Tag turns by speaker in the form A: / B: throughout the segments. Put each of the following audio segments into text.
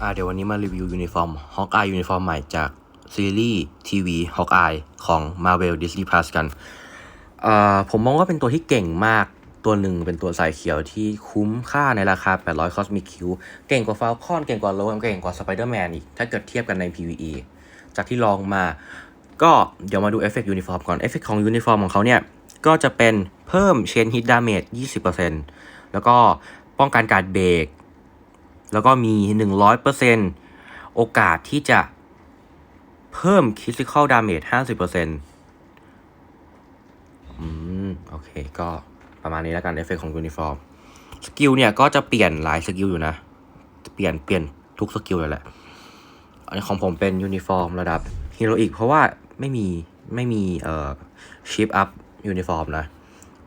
A: อ่าเดี๋ยววันนี้มารีวิวยูนิฟอร์ม Hawkeye ยูนิฟอร์มใหม่จากซีรีส์ทีวี Hawkeye ของ Marvel Disney Plus กันอ่าผมมองว่าเป็นตัวที่เก่งมากตัวหนึ่งเป็นตัวสายเขียวที่คุ้มค่าในราคา 800 Cosmic Q เก่งกว่า Falcon เก่งกว่า Logan เก่งกว่า Spider-Man อีก ถ้าเกิดเทียบกันใน PVE จากที่ลองมา ก็เดี๋ยวมาดูเอฟเฟกต์ยูนิฟอร์มก่อนเอฟเฟกต์ของยูนิฟอร์มของเขาเนี่ย ก็จะเป็นเพิ่มเชนฮิตดาเมจ 20%แล้วก็ป้องกันการเบรก แล้วก็มี 100%โอกาสที่จะเพิ่ม Critical Damage 50%อืม โอเค ก็ประมาณนี้แล้วกันเอฟเฟกของยูนิฟอร์มสกิลเนี่ยก็จะเปลี่ยนหลายสกิลอยู่นะ เปลี่ยนเปลี่ยนทุกสกิลเลยแหละ อันนี้ของผมเป็นยูนิฟอร์มระดับฮีโรอีกเพราะว่าไม่มีไม่มีเอ่อชิปอัพยูนิฟอร์มนะ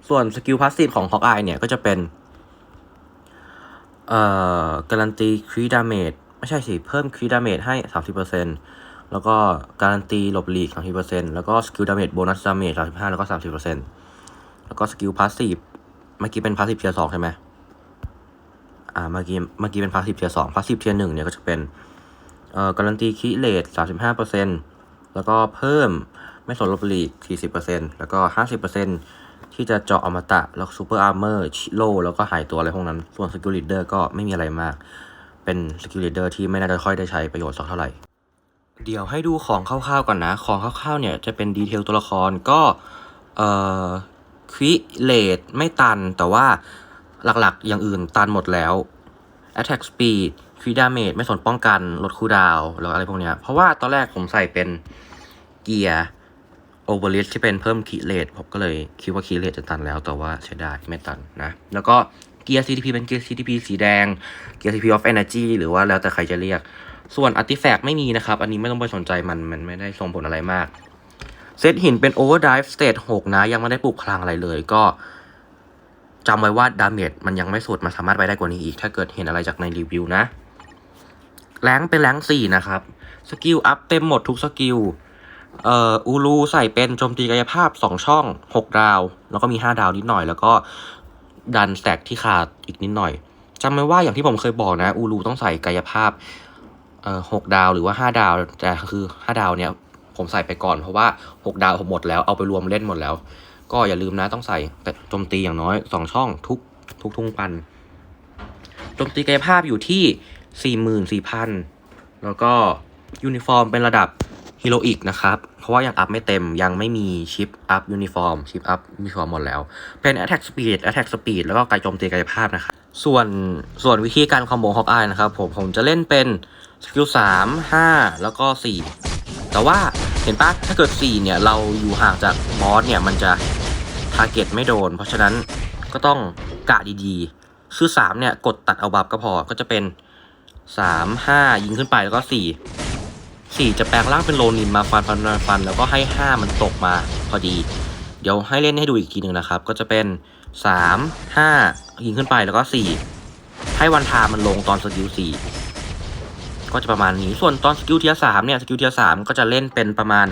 A: ส่วนสกิลพาสซีฟของฮอกอายเนี่ยก็จะเป็น เอ่อการันตีครีดาเมจไม่ใช่สิ เพิ่มครีดาเมจให้ 30%แล้วก็การันตีหลบหลีก 30%แล้วก็สกิลดาเมจโบนัสดาเมจ35แล้วก็ 30%แล้วก็สกิลพาสซีฟเมื่อกี้เป็นพาสซีฟเทียร์สองใช่ไหมอ่าเมื่อกี้เมื่อกี้เป็นพาสซีฟเทียร์สองพาสซีฟเทียร์หนึ่งเนี่ยก็จะเป็นเอ่อการันตีคิเลต35%แล้วก็เพิ่มไม่สนลบหลีก40%แล้วก็ 50% ที่จะเจาะอมตะ แล้วซูเปอร์อาร์เมอร์ชิโลแล้วก็หายตัวอะไรพวกนั้น ส่วนสกิลลีดเดอร์ก็ไม่มีอะไรมาก เป็นสกิลลีดเดอร์ที่ไม่น่าจะค่อยได้ใช้ประโยชน์สักเท่าไหร่ เดี๋ยวให้ดูของคร่าวๆก่อนนะ ของคร่าวๆเนี่ยจะเป็นดีเทลตัวละครก็เอ่อควิเลตไม่ตันแต่ว่าหลักๆอย่างอื่นตันหมดแล้ว attack speed ควิดาเมจไม่สนป้องกันลดคูดาวแล้วอะไรพวกเนี้ยเพราะว่าตอนแรกผมใส่เป็นเกียร์ โอเวอร์ลิสที่เป็นเพิ่มคีเลตผมก็เลยคิดว่าคีเลตจะตันแล้วแต่ว่าใช้ได้ไม่ตันนะ แล้วก็เกียร์ CTP เป็นเกียร์ CTP สีแดงเกียร์ CTP of Energy หรือว่าแล้วแต่ใครจะเรียก ส่วนอาร์ติแฟกต์ไม่มีนะครับ อันนี้ไม่ต้องไปสนใจมันมันไม่ได้ส่งผลอะไรมาก เซตหินเป็น Overdrive Stage 6นะ ยังไม่ได้ปลุกพลังอะไรเลยก็จำไว้ว่าดาเมจมันยังไม่สุดมันสามารถไปได้กว่านี้อีก ถ้าเกิดเห็นอะไรจากในรีวิวนะแรงเป็นแรงสี่นะครับสกิลอัพเต็มหมดทุกสกิล เอ่ออูรูใส่เป็นโจมตีกายภาพ 2 ช่อง 6 ดาว แล้วก็มี 5 ดาวนิดหน่อย แล้วก็ดันแสกที่ขาดอีกนิดหน่อยจำไว้ว่าอย่างที่ผมเคยบอกนะอูรูต้องใส่กายภาพเอ่อหกดาวหรือว่าห้าดาวแต่คือห้าดาวเนี่ยผมใส่ไปก่อนเพราะว่าหกดาวผมหมดแล้วเอาไปรวมเล่นหมดแล้ว ก็อย่าลืมนะต้องใส่โจมตีอย่างน้อยสองช่องทุกทุกทุ่งปันโจมตีกายภาพอยู่ที่สี่หมื่นสี่พันแล้วก็ยูนิฟอร์มเป็นระดับ ฮีโรอีกนะครับ เพราะว่ายังอัพไม่เต็มยังไม่มีชิปอัพยูนิฟอร์มชิปอัพยูนิฟอร์มหมดแล้ว เป็น Attack Speed Attack Speed แล้วก็การโจมตีกายภาพนะครับ ส่วนส่วนวิธีการคอมโบฮอกอายนะครับผมผมจะเล่นเป็นสกิลสามห้าแล้วก็สี่แต่ว่าเห็นปะถ้าเกิดสี่เนี่ยเราอยู่ห่างจากบอสเนี่ยมันจะทาร์เก็ตไม่โดน เพราะฉะนั้นก็ต้องกะดีๆ คือสามเนี่ยกดตัดเอาบัฟก็พอก็จะเป็นสามห้ายิงขึ้นไปแล้วก็สี่ สี่จะแปลงร่างเป็นโลนินมาฟันฟันฟัน แล้วก็ให้ห้ามันตกมาพอดี เดี๋ยวให้เล่นให้ดูอีกทีหนึ่งนะครับ ก็จะเป็นสามห้ายิงขึ้นไปแล้วก็สี่ให้วันทามันลงตอนสกิลสี่ก็จะประมาณนี้ ส่วนตอนสกิลเทียสามเนี่ย สกิลเทียสามก็จะเล่นเป็นประมาณ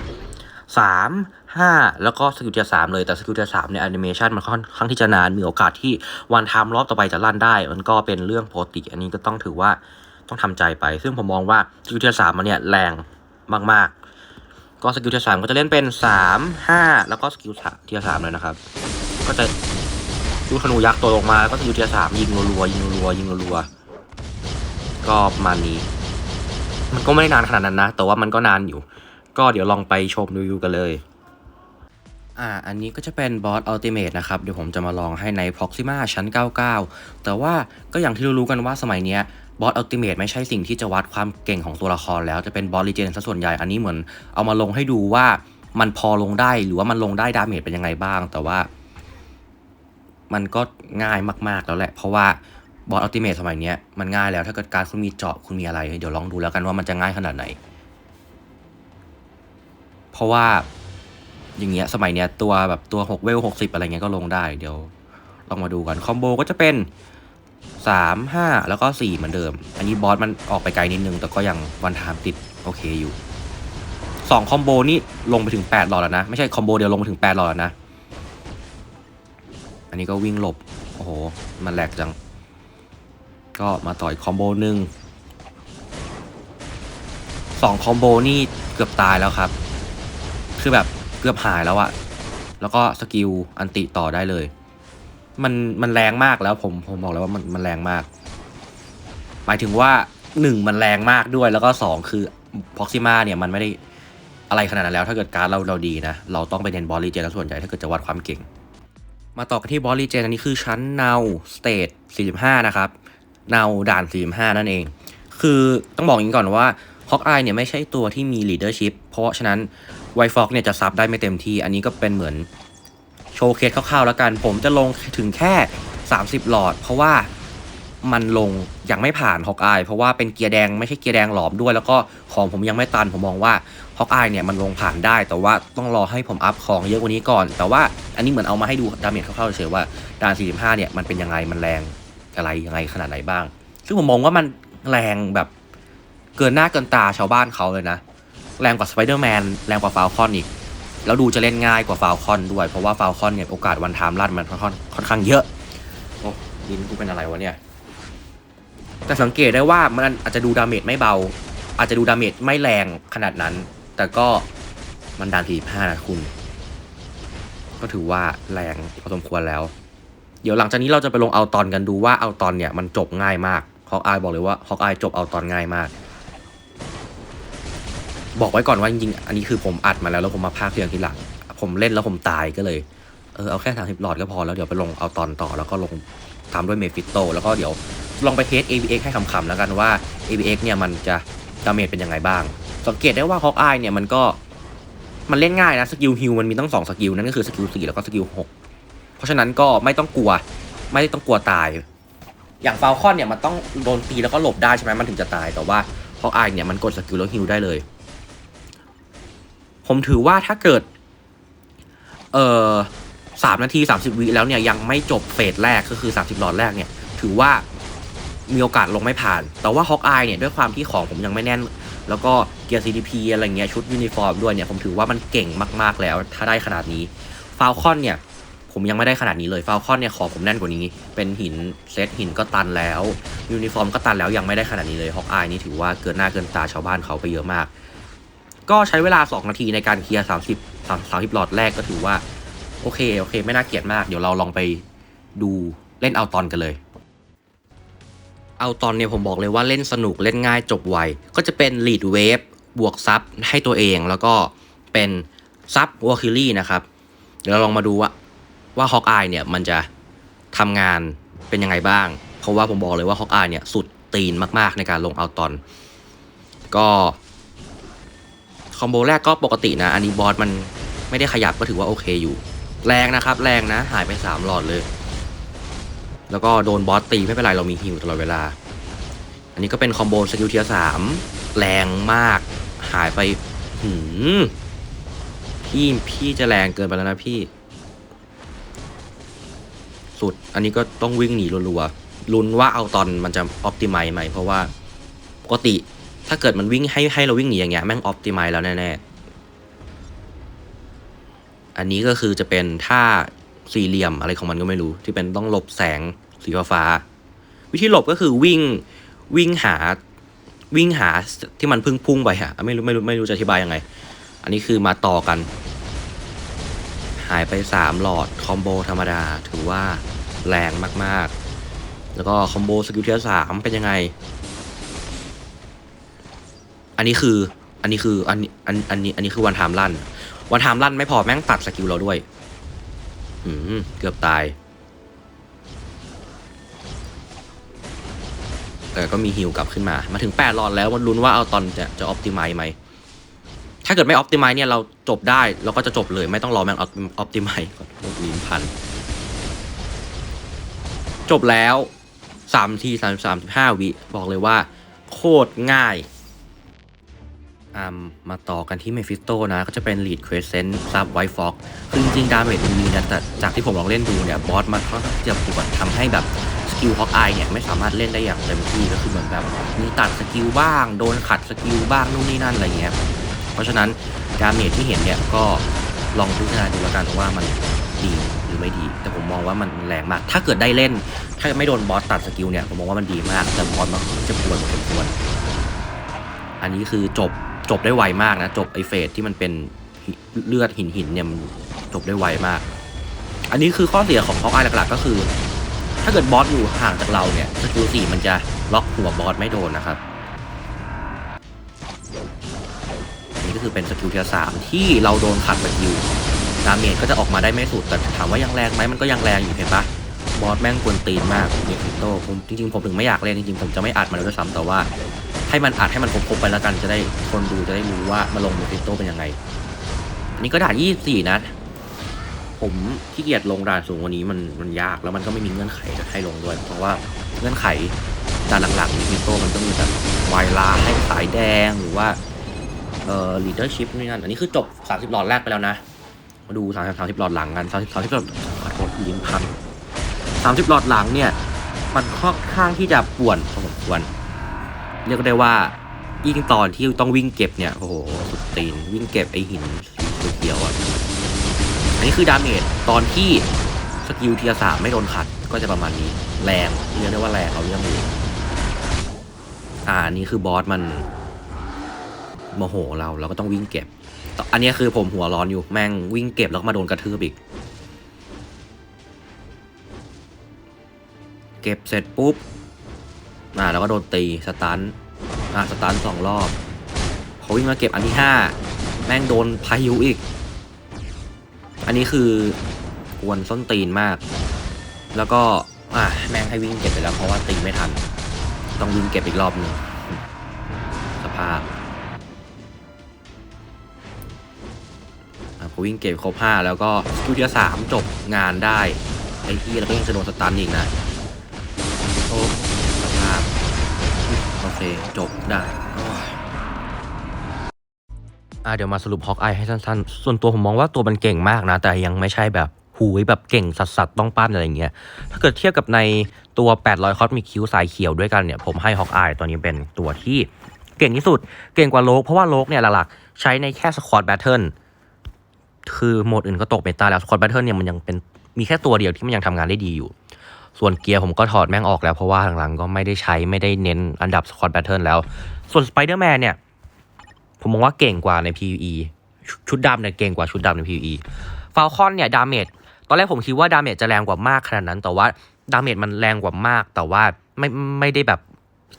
A: สามห้าแล้วก็สกิลเทียสามเลย แต่สกิลเทียสามเนี่ยแอนิเมชันมันค่อนข้างที่จะนาน มีโอกาสที่วันทามรอบต่อไปจะลั่นได้ มันก็เป็นเรื่องปกติ อันนี้ก็ต้องถือว่า ต้องทำใจไป ซึ่งผมมองว่าสกิลเทียสามมันเนี่ยแรงมากๆ ก็สกิลเทียสามก็จะเล่นเป็นสามห้าแล้วก็สกิลเทียสามเลยนะครับ ก็จะดูธนูยักษ์ตัวลงมาแล้วก็สกิลเทียสามยิงรัวๆยิงรัวๆยิงรัวๆก็ประมาณนี้ มันก็ไม่ได้นานขนาดนั้นนะ แต่ว่ามันก็นานอยู่ ก็เดี๋ยวลองไปชมรีวิวกันเลยอ่า อันนี้ก็จะเป็นบอสอัลติเมทนะครับ เดี๋ยวผมจะมาลองให้ใน Proxima ชั้น 99 แต่ว่าก็อย่างที่รู้ๆกันว่าสมัยเนี้ย บอสอัลติเมทไม่ใช่สิ่งที่จะวัดความเก่งของตัวละครแล้วจะเป็นบอสลีเจนซะส่วนใหญ่อันนี้เหมือนเอามาลงให้ดูว่ามันพอลงได้หรือว่ามันลงได้ดาเมจเป็นยังไงบ้าง แต่ว่า มันก็ง่ายมาก ๆ แล้วแหละ เพราะว่าบอสอัลติเมทสมัยนี้มันง่ายแล้วถ้าเกิดการคุณมีเจาะคุณมีอะไร เดี๋ยวลองดูแล้วกันว่ามันจะง่ายขนาดไหน เพราะว่าอย่างเงี้ยสมัยเนี้ยตัวแบบตัว6เวล60 อะไรเงี้ยก็ลงได้เดี๋ยวลองมาดูกันคอมโบก็จะเป็น 3 5แล้วก็4เหมือนเดิม อันนี้บอสมันออกไปไกลนิดนึง แต่ก็ยังวันทามติดโอเคอยู่2คอมโบนี่ลงไปถึง8หลอดแล้วนะ ไม่ใช่คอมโบเดียวลงไปถึง8หลอดแล้วนะ อันนี้ก็วิ่งหลบ โอ้โห มันแหลกจัง ก็มาต่อยคอมโบหนึ่งสองคอมโบนี่เกือบตายแล้วครับ คือแบบเกือบหายแล้วอะแล้วก็สกิลอันติต่อได้เลย มันมันแรงมากแล้วผมผมบอกแล้วว่ามันมันแรงมาก หมายถึงว่าหนึ่งมันแรงมากด้วยแล้วก็สองคือพ็อกซิมาเนี่ยมันไม่ได้อะไรขนาดนั้นแล้ว ถ้าเกิดการดเราเราดีนะ เราต้องไปเน้นบอลลีเจนแล้วส่วนใหญ่ถ้าเกิดจะวัดความเก่ง มาต่อกันที่บอลลีเจนอันนี้คือชั้นเนาสเตท45 นะครับเนาด่าน 45 นั่นเอง คือต้องบอกอย่างนี้ก่อนว่าฮอกอายเนี่ยไม่ใช่ตัวที่มี leadership เพราะฉะนั้นไวฟ็อกเนี่ยจะซับได้ไม่เต็มที่ อันนี้ก็เป็นเหมือน โชว์เคสคร่าวๆแล้วกัน ผมจะลงถึงแค่ 30 หลอด เพราะว่ามันลงยังไม่ผ่านฮอกอายเพราะว่าเป็นเกียร์แดงไม่ใช่เกียร์แดงหลอมด้วย แล้วก็ของผมยังไม่ตันผมมองว่าฮอกอายเนี่ยมันลงผ่านได้ แต่ว่าต้องรอให้ผมอัพของเยอะกว่านี้ก่อน แต่ว่าอันนี้เหมือนเอามาให้ดูดาเมจคร่าวๆเฉยๆว่าด่าน45เนี่ยมันเป็นยังไงมันแรงอะไรยังไงขนาดไหนบ้าง ซึ่งผมมองว่ามันแรงแบบเกินหน้าเกินตาชาวบ้านเขาเลยนะ แรงกว่าสไปเดอร์แมนแรงกว่าฟาลคอนอีก แล้วดูจะเล่นง่ายกว่าฟาลคอนด้วย เพราะว่าฟาลคอนเนี่ยโอกาสวันไทม์ลั่นมันค่อนข้างค่อนข้างเยอะ โอ้ลิ้นกูเป็นอะไรวะเนี่ย แต่สังเกตได้ว่ามันอาจจะดูดาเมจไม่เบา อาจจะดูดาเมจไม่แรงขนาดนั้น แต่ก็มันดานทีห้านะคุณ ก็ถือว่าแรงพอสมควรแล้ว เดี๋ยวหลังจากนี้เราจะไปลงเอาตอนกันดูว่าเอาตอนเนี่ยมันจบง่ายมากฮอกอายบอกเลยว่าฮอกอายจบเอาตอนง่ายมาก บอกไว้ก่อนว่าจริงๆ อันนี้คือผมอัดมาแล้วแล้วผมมาพากเสียงทีหลัง ผมเล่นแล้วผมตายก็เลย เออเอาแค่สามสิบหลอดก็พอแล้วเดี๋ยวไปลงเอาตอนต่อแล้วก็ลงทำด้วยเมฟิโตแล้วก็เดี๋ยวลองไปเทส ABX ให้ขำๆแล้วกันว่า ABX เนี่ยมันจะดาเมจเป็นยังไงบ้าง สังเกตได้ว่าฮอกอายเนี่ยมันก็มันเล่นง่ายนะสกิลฮิวมันมีตั้งสองสกิลนั่นก็คือสกิลสี่แล้วก็สกิลหกเพราะฉะนั้นก็ไม่ต้องกลัว ไม่ต้องกลัวตาย อย่างฟาลคอนเนี่ยมันต้องโดนตีแล้วก็หลบได้ใช่ไหมมันถึงจะตายแต่ว่าฮอกอายเนี่ยมันกดสกิลแล้วฮิวได้เลย ผมถือว่าถ้าเกิด เอ่อสามนาทีสามสิบวิแล้วเนี่ยยังไม่จบเฟสแรกก็คือสามสิบหลอดแรกเนี่ย ถือว่ามีโอกาสลงไม่ผ่าน แต่ว่าฮอกอายเนี่ยด้วยความที่ของผมยังไม่แน่น แล้วก็เกียร์ CDP อะไรเงี้ยชุดยูนิฟอร์มด้วยเนี่ยผมถือว่ามันเก่งมากๆแล้ว ถ้าได้ขนาดนี้ฟาลคอนเนี่ย ผมยังไม่ได้ขนาดนี้เลยฟาลคอนเนี่ยของผมแน่นกว่านี้ เป็นหินเซตหินก็ตันแล้วยูนิฟอร์มก็ตันแล้วยังไม่ได้ขนาดนี้เลยฮอกอายนี่ถือว่าเกินหน้าเกินตาชาวบ้านเขาไปเยอะมาก ก็ใช้เวลา 2 นาทีในการเคลียร์ 30 30หลอดแรกก็ถือว่า โอเค โอเค ไม่น่าเกลียดมาก เดี๋ยวเราลองไปดูเล่นเอาตอนกันเลย เอาตอนเนี่ยผมบอกเลยว่าเล่นสนุกเล่นง่ายจบไว ก็จะเป็น lead wave บวกซับให้ตัวเองแล้วก็เป็นซับวอคิลี่นะครับ เดี๋ยวเราลองมาดูว่าว่าฮอกอายเนี่ยมันจะทำงานเป็นยังไงบ้าง เพราะว่าผมบอกเลยว่าฮอกอายเนี่ยสุดตีนมากๆในการลงเอาตอน ก็ คอมโบแรกก็ปกตินะ อันนี้บอสมันไม่ได้ขยับก็ถือว่าโอเคอยู่ แรงนะครับ แรงนะ หายไป3หลอดเลย แล้วก็โดนบอสตีไม่เป็นไรเรามีฮิวตลอดเวลา อันนี้ก็เป็นคอมโบสกิลเทียสามแรงมาก หายไปหืมพี่พี่จะแรงเกินไปแล้วนะพี่ สุด อันนี้ก็ต้องวิ่งหนีรัวๆลุ้นว่าเอาตอนมันจะออ t ติไมไหมเพราะว่าปกติ ถ้าเกิดมันวิ่งให้ให้เราวิ่งหนีอย่างเงี้ยแม่งออ t ติไมแล้วแน่ๆ อันนี้ก็คือจะเป็นท่าสี่เหลี่ยมอะไรของมันก็ไม่รู้ ที่เป็นต้องหลบแสงสีฟ้าวิธีหลบก็คือวิ่งวิ่งหาวิ่งหาที่มันพึ่งพุ่งไปอะไม่รู้ไม่รู้ไม่รู้จะอธิบายยังไง อันนี้คือมาต่อกัน หายไปสามหลอดคอมโบธรรมดาถือว่าแรงมากๆ แล้วก็คอมโบสกิลเทียสามเป็นยังไง อันนี้คือ อันนี้คืออันนี้อันอันนี้ อันนี้คือวันไทม์ลั่น วันไทม์ลั่นไม่พอแม่งตัดสกิลเราด้วย อืมเกือบตาย แต่ก็มีฮิลกลับขึ้นมา มาถึงแปดหลอดแล้วมันลุ้นว่าเอาตอนจะจะออ t ติไมไหม ถ้าเกิดไม่ออ t ติไมเนี่ยเราจบได้เราก็จะจบเลยไม่ต้องรอแม่งออ t ติไมก่อนลิ้นพัน จบแล้วสามทีสามสามสิบห้าวิ บอกเลยว่า โคตรง่ายามาต่อกันที่เมฟิสโตนะ ก็จะเป็น Lead Crescent ซับไวฟอกคือจริงๆ ดาเมจมันมีนะ แต่จากที่ผมลองเล่นดูเนี่ย บอสมันค่อนข้างจะปวดทำให้แบบ สกิลฮอกอายเนี่ย ไม่สามารถเล่นได้อย่างเต็มที่ก็คือเหมือนแบบ มีตัดสกิลบ้าง โดนขัดสกิลบ้าง นู่นนี่นั่น อะไรเงี้ย เพราะฉะนั้นดาเมจที่เห็นเนี่ย ก็ลองพิจารณาดูแล้วกันว่ามันดีหรือไม่ดี แต่ผมมองว่ามันแรงมาก ถ้าเกิดได้เล่น ถ้าไม่โดนบอสตัดสกิลเนี่ย ผมมองว่ามันดีมาก แต่บอสมันจะปวดพอสมควรอันอันนี้คือจบ จบได้ไวมากนะ จบไอเฟสที่มันเป็นเลือดหินหินเนี่ยมันจบได้ไวมาก อันนี้คือข้อเสียของฮอกอายหลักๆ ก็คือ ถ้าเกิดบอสอยู่ห่างจากเราเนี่ยสกิลสี่มันจะล็อกหัวบอสไม่โดนนะครับนนี้ก็คือเป็นสกิลเทียสามที่เราโดนขัดสกิลดาเมจก็จะออกมาได้ไม่สุดแต่ถามว่ายังแรงไหมมันก็ยังแรงอยู่เห็นปะบอสแม่งกวนตีนมากเนฟิโตผมจริงๆผมถึงไม่อยากเล่นจริงๆผมจะไม่อัดมันเลยด้วยซ้ำแต่ว่า ให้มันอัดให้มันครบๆไปแล้วกันจะได้คนดูจะได้รู้ว่ามาลงเนฟิโต้เป็นยังไง อันนี้ก็ด่านยี่สี่นะ ผมขี้เกียจลงด่านสูงกวันนี้มันมันยากแล้วมันก็ไม่มีเงื่อนไขให้ลงด้วย เพราะว่าเงื่อนไขด่านหลังๆเนฟิโต้มันต้องมีแบบวายลาให้สายแดงหรือว่าเอ่อ leadership นี่นั่นอันนี้คือจบ 30 หลอดแรกไปแล้วนะ มาดู 30 30 หลอดหลังกัน 30 30หลอดขอโทษลิ้นพัน30 หลอดหลังเนี่ย มันค่อนข้างที่จะป่วนพอสมควร เรียกได้ว่ายิ่งตอนที่ต้องวิ่งเก็บเนี่ยโอ้โหสุดตีนวิ่งเก็บไอหินสีเขียวอะอันนี้คือดาเมจตอนที่สกิลเทียสามไม่โดนขัดก็จะประมาณนี้แรงเรียกได้ว่าแรงเอาเรื่องอยู่อ่าอันนี้คือบอสมันโมโหเราเราก็ต้องวิ่งเก็บ อันนี้คือผมหัวร้อนอยู่แม่งวิ่งเก็บแล้วมาโดนกระทืบอีก เก็บเสร็จปุ๊บ อ่าแล้วก็โดนตีสตันอ่าสตันสองรอบพอวิ่งมาเก็บอันที่ห้าแม่งโดนพายุอีก อันนี้คือกวนส้นตีนมาก แล้วก็อ่าแม่งให้วิ่งเก็บไปแล้วเพราะว่าตีไม่ทัน ต้องวิ่งเก็บอีกรอบหนึ่งสภาพอะพอวิ่งเก็บครบห้าแล้วก็สกิลทียสามจบงานได้ไอ้ที่แล้วก็ยังจะโดนสตันอีกนะโอ้ เค จบได้อะเดี๋ยวมาสรุปฮอกอายให้สั้นๆ ส่วนตัวผมมองว่าตัวมันเก่งมากนะ แต่ยังไม่ใช่แบบหูยแบบเก่งสัสๆต้องปั้นอะไรอย่างเงี้ย ถ้าเกิดเทียบกับในตัว 800 คอสมิคิวสายเขียวด้วยกันเนี่ย ผมให้ฮอกอายตัวนี้เป็นตัวที่เก่งที่สุด เก่งกว่าโลก เพราะว่าโลกเนี่ยหลักๆ ใช้ในแค่สควอตแบทเทิล คือโหมดอื่นก็ตกเมตาแล้วสควอตแบทเทิลเนี่ยมันยังเป็นมีแค่ตัวเดียวที่มันยังทำงานได้ดีอยู่ ส่วนเกียร์ผมก็ถอดแม่งออกแล้วเพราะว่าหลังๆก็ไม่ได้ใช้ไม่ได้เน้นอันดับสควอตแบทเทิลแล้ว ส่วนสไปเดอร์แมนเนี่ย ผมมองว่าเก่งกว่าใน PVE ชุดดำเนี่ยเก่งกว่าชุดดำใน PVE ฟ a ลคอนเนี่ยดาเมจตอนแรกผมคิดว่าดาเมจจะแรงกว่ามากขนาดนั้น แต่ว่าดาเมจมันแรงกว่ามาก แต่ว่าไม่ไม่ได้แบบ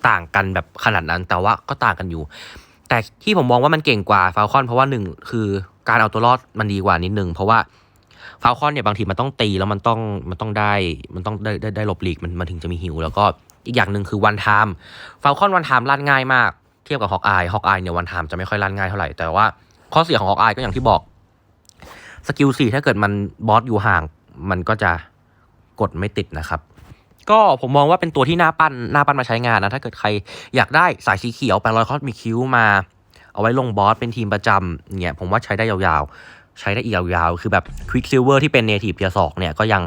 A: ต่างกันแบบขนาดนั้น แต่ว่าก็ต่างกันอยู่ แต่ที่ผมมองว่ามันเก่งกว่าฟ a ลคอนเพราะว่าหนึ่งคือการเอาตัวรอดมันดีกว่านิดนึงเพราะว่า ฟ a ลคอนเนี่ยบางทีมันต้องตีแล้วมันต้องมันต้องได้มันต้องได้ได้ได้หลบหลีกมันมันถึงจะมีหิว แล้วก็อีกอย่างหนึ่งคือวันไทม์ฟ a ลคอนวันไทม์ลั่นง่ายมากเทียบกับฮอกอายฮอกอายเนี่ยวันไทม์จะไม่ค่อยลั่นง่ายเท่าไหร่แต่ว่าข้อเสียของฮอกอายก็อย่างที่บอกสกิลสี่ถ้าเกิดมันบอสอยู่ห่างมันก็จะกดไม่ติดนะครับ ก็ผมมองว่าเป็นตัวที่น่าปั้นน่าปั้นมาใช้งานนะ ถ้าเกิดใครอยากได้สายสีเขียวแปดร้อยคอสมีคิวมา เอาไว้ลงบอสเป็นทีมประจำเนี่ยผมว่าใช้ได้ยาวๆ ใช้ได้อีกยาวๆ คือแบบควิกซิลเวอร์ที่เป็นเนทีฟเพียสอกเนี่ยก็ยัง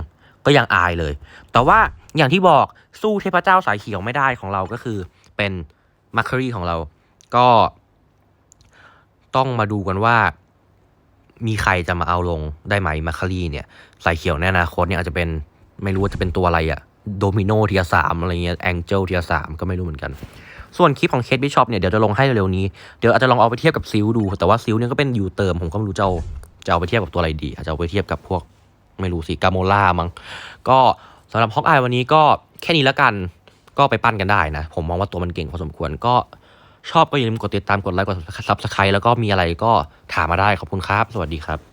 A: ก็ยังอายเลย แต่ว่าอย่างที่บอกสู้เทพเจ้าสายเขียวไม่ได้ของเราก็คือเป็นมาร์ค r รีของเรา ก็ต้องมาดูกันว่า มีใครจะมาเอาลงได้ไหมมาคารีเนี่ย สายเขียวในอนาคตเนี่ยอาจจะเป็นไม่รู้ว่าจะเป็นตัวอะไรอะโดมิโนเทียสามอะไรเงี้ยแองเจิลเทียสามก็ไม่รู้เหมือนกัน ส่วนคลิปของเคสบิชอปเนี่ยเดี๋ยวจะลงให้เร็วๆนี้ เดี๋ยวอาจจะลองเอาไปเทียบกับซิลดู แต่ว่าซิลเนี่ยก็เป็นอยู่เติมผมก็ไม่รู้จะเอา จะเอาไปเทียบกับตัวอะไรดี อาจจะเอาไปเทียบกับพวกไม่รู้สิกาโมล่ามั้งก็สำหรับฮอกอายวันนี้ก็แค่นี้แล้วกันก็ไปปั้นกันได้นะ ผมมองว่าตัวมันเก่งพอสมควรก็ชอบก็อย่าลืมกดติดตามกดไลค์กดซับสไครต์แล้วก็มีอะไรก็ถามมาได้ขอบคุณครับ สวัสดีครับ